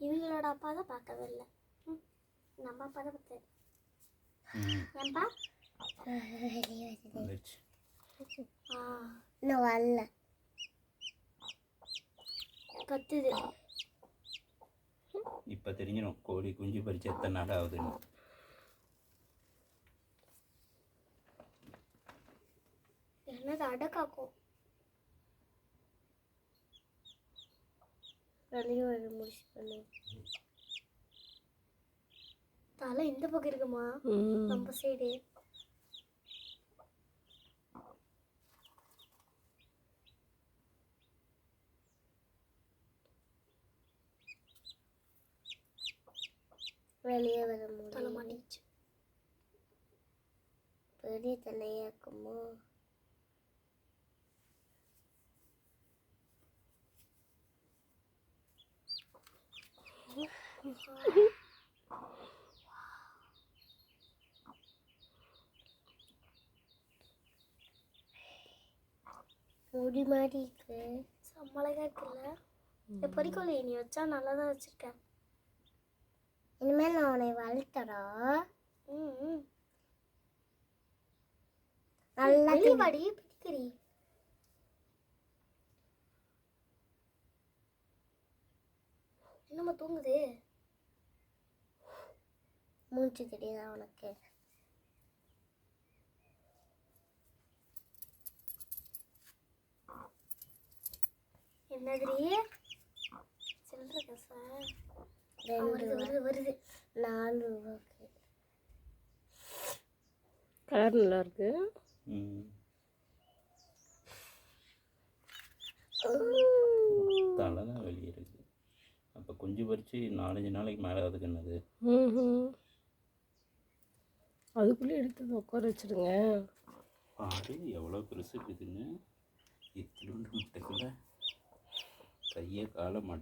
இவங்களோட அப்பா தான் பார்க்கவே இல்லை. நம்ம அப்பா தான் பார்த்தாரு. ஏன்பா? இன்னும் வரல. கத்துது இப்போ தெரிஞ்சிடும் கோழி குஞ்சு பறிச்சு எத்தனை நாள் ஆகுதுன்னு. என்னது அடக்காக்கும் வெளியே வர முடிச்சு பண்ணு. தலை இந்த பக்கம் இருக்குமா? நம்ம சைடு வெளியே வர தலை முடியும் மாட்டிச்சு பெரிய தலையா முடி மாதிரி இருக்கு. செம்மழகா இருக்குல்ல இந்த பொறிக்கோழி நீ வச்சா நல்லா தான் வச்சிருக்க இனிமேல் நான் உன்னை வளர்த்தறா. ம் நல்லா வாடி பிடிக்கறி. என்னம்மா தூங்குது? மூச்சு தெரியுதா உனக்கு? என்னதுரி ஆ, ரெண்டு வருது வருது வருது. நாலு ரூபாய்க்கு. கலர் நல்லா இருக்கு ம் தலை தான் வெளியே இருக்குது அப்போ குஞ்சு பறித்து நாலஞ்சு நாளைக்கு மேலே அதுக்கு என்னது அதுக்குள்ளே எடுத்து உட்கார வச்சிடுங்க. பாரு எவ்வளோ பெருசு இருக்குதுன்னு. இத்திலுண்டு முட்டைக்குள்ள கையை காலை மடக்கி